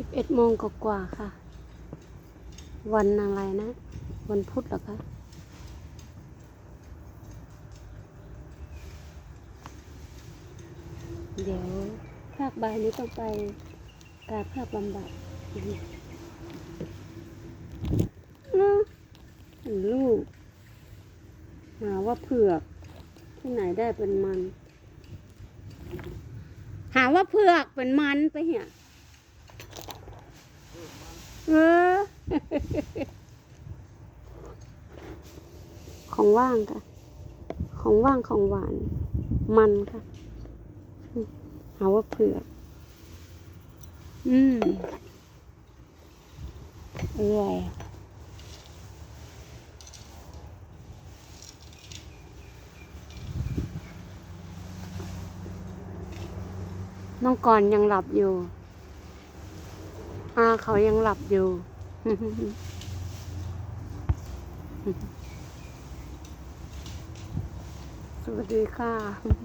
สิบเอ็ดโมงกว่าค่ะ วันอะไรนะ วันพุธหรอคะเดี๋ยวภาคบ่ายนี้ต้องไปกายภาพบำบัดนะลูกหาว่าเผือก ที่ไหนได้เป็นมัน หาว่าเผือกเป็นมันไปเหี้ย เออของว่างค่ะ ของว่างของหวาน มันค่ะ หาว่าเผือก อืมอร่อยน้องก่อนยังหลับอยู่าเขายังหลับอยู่ สวัสดีค่ะ